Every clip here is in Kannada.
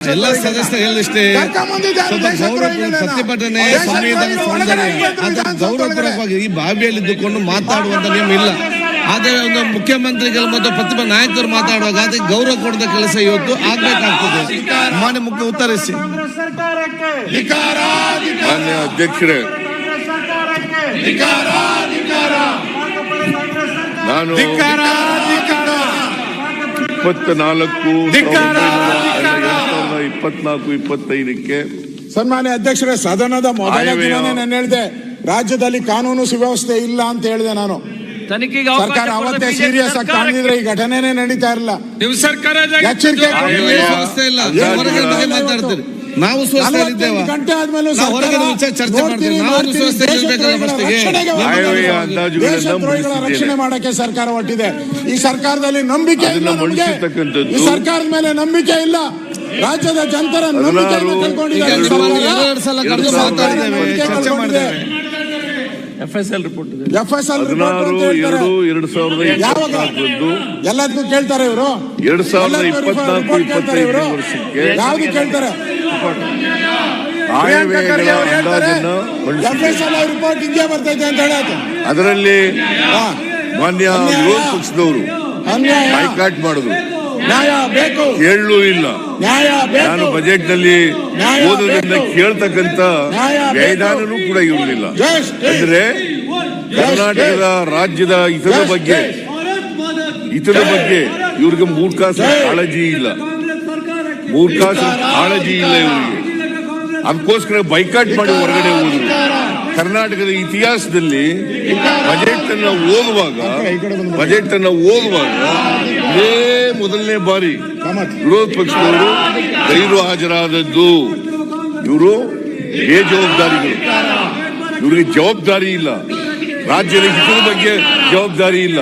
ಎಲ್ಲ ಸದಸ್ಯರು ಹೇಳಿದಷ್ಟೇ. ಪ್ರತಿಭಟನೆ ಗೌರವಪೂರ್ವಕವಾಗಿ ಈ ಬಾವಿಯಲ್ಲಿ ಇದ್ದುಕೊಂಡು ಮಾತಾಡುವಂತ ನಿಯಮ ಇಲ್ಲ. ಆದರೆ ಒಂದು ಮುಖ್ಯಮಂತ್ರಿಗಳು ಮತ್ತು ಪ್ರತಿಭಾ ನಾಯಕರು ಮಾತಾಡುವಾಗ ಅದಕ್ಕೆ ಗೌರವ ಕೊಡದ ಕೆಲಸ ಇವತ್ತು ಆಗ್ಬೇಕಾಗ್ತದೆ. ಮಾನ್ಯ ಮುಖ್ಯ ಉತ್ತರಿಸಿ. ಮಾನ್ಯ ಅಧ್ಯಕ್ಷರೇ ನಾನು ಧಿಕ್ಕಾರ, ಇಪ್ಪತ್ನಾಲ್ಕು ಇಪ್ಪತ್ತೈದಕ್ಕೆ ಸನ್ಮಾನ್ಯ ಅಧ್ಯಕ್ಷರೇ ಸದನದ ಮೊದಲ ನಾನು ಹೇಳಿದೆ ರಾಜ್ಯದಲ್ಲಿ ಕಾನೂನು ಸುವ್ಯವಸ್ಥೆ ಇಲ್ಲ ಅಂತ ಹೇಳಿದೆ ನಾನು. ತನಿಖೆಗೆ ಸರ್ಕಾರ ಅವತ್ತೇ ಸೀರಿಯಸ್ ಆಗಿ ಕಾಣಿದ್ರೆ ಈ ಘಟನೆನೇ ನಡೀತಾ ಇರಲಿಲ್ಲ ನೀವು ಸರ್ಕಾರ ಎಚ್ಚರಿಕೆ ನೀವು ಗಂಟೆ ಆದ್ಮೇಲೆ ರಕ್ಷಣೆ ಮಾಡಕ್ಕೆ ಸರ್ಕಾರ ಹೊಟ್ಟಿದೆ ಈ ಸರ್ಕಾರದಲ್ಲಿ ನಂಬಿಕೆ. ಈ ಸರ್ಕಾರದ ಮೇಲೆ ನಂಬಿಕೆ ಇಲ್ಲ. ರಾಜ್ಯದ ಜನತರ ನಂಬಿಕೆಯನ್ನು ಕಳ್ಕೊಂಡಿದ್ದಾರೆ. ಈಗ ಈ ಸರ್ಕಾರ. ನಿಮ್ಮನ್ನು ಎರಡು ಸಲ ಕರೆದು ಈ ಸರ್ಕಾರ ಮಾತಾಡಿದ್ದೇವೆ, ನಂಬಿಕೆ ಚರ್ಚೆ ಕಳ್ಕೊಂಡಿದೆ. ಮಾಡಿದ್ದೇವೆ. ಎಫ್ ಎಸ್ ಎಲ್ ರಿಪೋರ್ಟ್ ಹದಿನಾರು ಅಂತ ಹೇಳ್ತಾರೆ. ಎರಡು ಎರಡು ಸಾವಿರದ ಎಲ್ಲದಕ್ಕೂ ಕೇಳ್ತಾರೆ ಇವರು. ಎರಡು ಸಾವಿರದ ಇಪ್ಪತ್ನಾಲ್ಕು ಕೇಳ್ತಾರೆ ಇಪ್ಪತ್ತೈದನೇ ಇವರು. ವರ್ಷಕ್ಕೆ ಯಾವ್ದು ಕೇಳ್ತಾರೆ? ಆಯವ್ಯಯಗಳ ಅಂದಾಜನ್ನ ಮಂಡಿಸಿದ್ದೇನೆ ರಿಪೋರ್ಟ್ ಹಿಂಗೆ ಬರ್ತೈತೆ ಅಂತ ಹೇಳಿ ಅದರಲ್ಲಿ. ಮಾನ್ಯ. ವಿರೋಧ ಪಕ್ಷದವರು ಬಾಯ್ಕಾಟ್ ಮಾಡಿದ್ರು ನ್ಯಾಯ ಬೇಕು. ಕೇಳಲೂ ಇಲ್ಲ. ನಾನು ಬಜೆಟ್ನಲ್ಲಿ ಓದೋದ್ರಿಂದ. ಕೇಳ್ತಕ್ಕಂತ ವ್ಯಯದಾನನೂ ಕೂಡ ಇರಲಿಲ್ಲ ಅಂದ್ರೆ ಕರ್ನಾಟಕದ ರಾಜ್ಯದ ಇತರ ಬಗ್ಗೆ ಇತರ ಬಗ್ಗೆ ಇವ್ರಿಗೆ ಮೂರ್ಖಾಸ ಕಾಳಜಿ ಇಲ್ಲ. ಮೂರ್ಖಾಸ ಕಾಳಜಿ ಇಲ್ಲ ಇವರಿಗೆ. ಅದಕ್ಕೋಸ್ಕರ ಬೈಕಾಟ್ ಮಾಡಿ ಹೊರಗಡೆ ಹೋದ್ರು. ಕರ್ನಾಟಕದ ಇತಿಹಾಸದಲ್ಲಿ ಬಜೆಟ್ ಅನ್ನ ಓದುವಾಗ ಬಜೆಟ್ ಅನ್ನ ಓದುವಾಗ ಇದೇ ಮೊದಲನೇ ಬಾರಿ ವಿರೋಧ ಪಕ್ಷದವರು ಗೈರು ಹಾಜರಾದದ್ದು. ಇವರು ಬೇಜವಾಬ್ದಾರಿಗಳು ಇವರಿಗೆ ಜವಾಬ್ದಾರಿ ಇಲ್ಲ. ರಾಜ್ಯದ ಹಿತದ ಬಗ್ಗೆ ಜವಾಬ್ದಾರಿ ಇಲ್ಲ.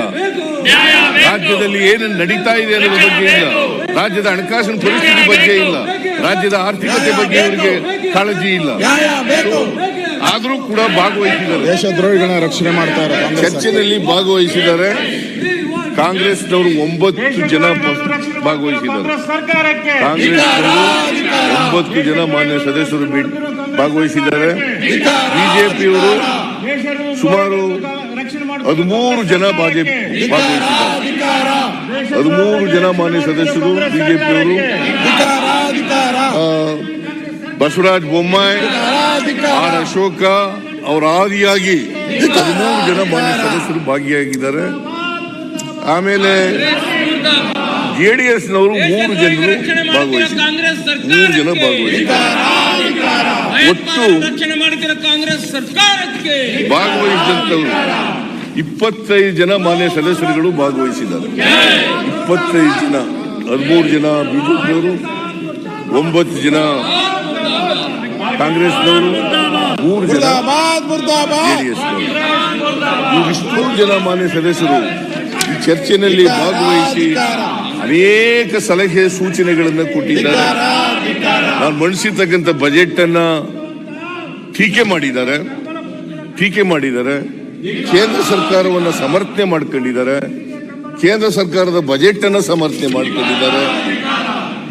ರಾಜ್ಯದಲ್ಲಿ ಏನು ನಡೀತಾ ಇದೆ ಅನ್ನೋದ್ರ ಬಗ್ಗೆ ಇಲ್ಲ. ರಾಜ್ಯದ ಹಣಕಾಸಿನ ಪರಿಸ್ಥಿತಿ ಬಗ್ಗೆ ಇಲ್ಲ. ರಾಜ್ಯದ ಆರ್ಥಿಕತೆ ಬಗ್ಗೆ ಇವರಿಗೆ ಕಾಳಜಿ ಇಲ್ಲ. ಆದರೂ ಕೂಡ ಭಾಗವಹಿಸಿದ್ದಾರೆ. ದೇಶದ್ರೋಹಿಗಳ ರಕ್ಷಣೆ ಮಾಡ್ತಾರೆ ಚರ್ಚೆಯಲ್ಲಿ ಭಾಗವಹಿಸಿದ್ದಾರೆ. ಕಾಂಗ್ರೆಸ್ನವರು ಒಂಬತ್ತು ಜನ ಭಾಗವಹಿಸಿದ್ದಾರೆ. ಕಾಂಗ್ರೆಸ್ನವರು ಒಂಬತ್ತು ಜನ ಮಾನ್ಯ ಸದಸ್ಯರು ಭಾಗವಹಿಸಿದ್ದಾರೆ. ಬಿಜೆಪಿಯವರು ಸುಮಾರು ಹದಿಮೂರು ಜನ ಬಿಜೆಪಿ ಭಾಗವಹಿಸಿದ್ದಾರೆ. ಹದಿಮೂರು ಜನ ಮಾನ್ಯ ಸದಸ್ಯರು ಬಿಜೆಪಿಯವರು. ಬಸವರಾಜ ಬೊಮ್ಮಾಯಿ ಆರ್ ಅಶೋಕ ಅವರ ಆದಿಯಾಗಿ ಹದಿಮೂರು ಜನ ಮಾನ್ಯ ಸದಸ್ಯರು ಭಾಗಿಯಾಗಿದ್ದಾರೆ. ಆಮೇಲೆ ಜೆಡಿಎಸ್ ನವರು ಮೂರು ಜನರು ಭಾಗವಹಿಸಿದ್ದಾರೆ. ಮೂರು ಜನ ಭಾಗವಹಿಸಿದ್ದಾರೆ. ಒಟ್ಟು ಭಾಗವಹಿಸಿದಂತವರು ಇಪ್ಪತ್ತೈದು ಜನ ಮಾನ್ಯ ಸದಸ್ಯರುಗಳು ಭಾಗವಹಿಸಿದ್ದಾರೆ. ಇಪ್ಪತ್ತೈದು ಜನ ಹದಿಮೂರು ಜನ ಬಿಜೆಪಿಯವರು ಒಂಬತ್ತು ಜನ ಕಾಂಗ್ರೆಸ್ನವರು ಮೂರು ಜನ ಜೆಡಿಎಸ್ ಇವಿಷ್ಟು ಜನ ಮಾನ್ಯ ಸದಸ್ಯರು ಈ ಚರ್ಚೆಯಲ್ಲಿ ಭಾಗವಹಿಸಿ ಅನೇಕ ಸಲಹೆ ಸೂಚನೆಗಳನ್ನು ಕೊಟ್ಟಿದ್ದಾರೆ. ನಾನು ಮಂಡಿಸಿರ್ತಕ್ಕಂಥ ಬಜೆಟ್ ಅನ್ನ ಟೀಕೆ ಮಾಡಿದ್ದಾರೆ. ಟೀಕೆ ಮಾಡಿದ್ದಾರೆ. ಕೇಂದ್ರ ಸರ್ಕಾರವನ್ನು ಸಮರ್ಥನೆ ಮಾಡ್ಕೊಂಡಿದ್ದಾರೆ. ಕೇಂದ್ರ ಸರ್ಕಾರದ ಬಜೆಟ್ ಅನ್ನ ಸಮರ್ಥನೆ ಮಾಡ್ಕೊಂಡಿದ್ದಾರೆ.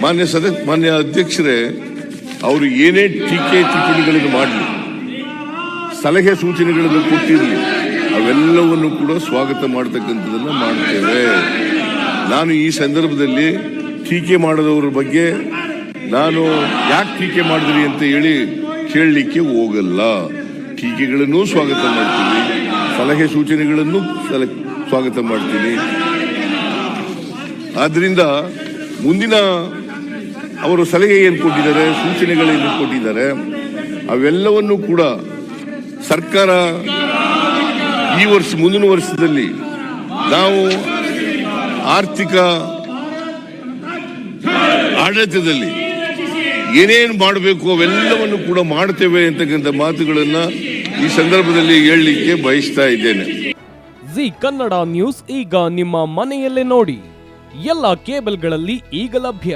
ಮಾನ್ಯ ಸದಸ್ಯ ಮಾನ್ಯ ಅಧ್ಯಕ್ಷರೇ ಅವರು ಏನೇ ಟೀಕೆ ಟಿಪ್ಪಣಿಗಳನ್ನು ಮಾಡಲಿ, ಸಲಹೆ ಸೂಚನೆಗಳನ್ನು ಕೊಟ್ಟಿರಲಿ, ಅವೆಲ್ಲವನ್ನು ಕೂಡ ಸ್ವಾಗತ ಮಾಡತಕ್ಕಂಥದ್ದನ್ನು ಮಾಡ್ತೇವೆ. ನಾನು ಈ ಸಂದರ್ಭದಲ್ಲಿ ಟೀಕೆ ಮಾಡದವರ ಬಗ್ಗೆ ನಾನು ಯಾಕೆ ಟೀಕೆ ಮಾಡಿದ್ರಿ ಅಂತ ಹೇಳಿ ಕೇಳಲಿಕ್ಕೆ ಹೋಗಲ್ಲ. ಟೀಕೆಗಳನ್ನು ಸ್ವಾಗತ ಮಾಡ್ತೀನಿ, ಸಲಹೆ ಸೂಚನೆಗಳನ್ನು ಸ್ವಾಗತ ಮಾಡ್ತೀನಿ. ಆದ್ರಿಂದ ಮುಂದಿನ ಅವರು ಸಲಹೆ ಏನು ಕೊಟ್ಟಿದ್ದಾರೆ ಸೂಚನೆಗಳೇನು ಕೊಟ್ಟಿದ್ದಾರೆ. ಅವೆಲ್ಲವನ್ನು ಕೂಡ ಸರ್ಕಾರ ಈ ವರ್ಷ, ಮುಂದಿನ ವರ್ಷದಲ್ಲಿ ನಾವು ಆರ್ಥಿಕ ಆಡಳಿತದಲ್ಲಿ ಏನೇನು ಮಾಡಬೇಕು ಅವೆಲ್ಲವನ್ನು ಕೂಡ ಮಾಡ್ತೇವೆ ಅಂತಕ್ಕಂಥ ಮಾತುಗಳನ್ನು ಈ ಸಂದರ್ಭದಲ್ಲಿ ಹೇಳಲಿಕ್ಕೆ ಬಯಸ್ತಾ ಇದ್ದೇನೆ. ಜಿ ಕನ್ನಡ ನ್ಯೂಸ್ ಈಗ ನಿಮ್ಮ ಮನೆಯಲ್ಲೇ ನೋಡಿ. ಎಲ್ಲ ಕೇಬಲ್ಗಳಲ್ಲಿ ಈಗ ಲಭ್ಯ.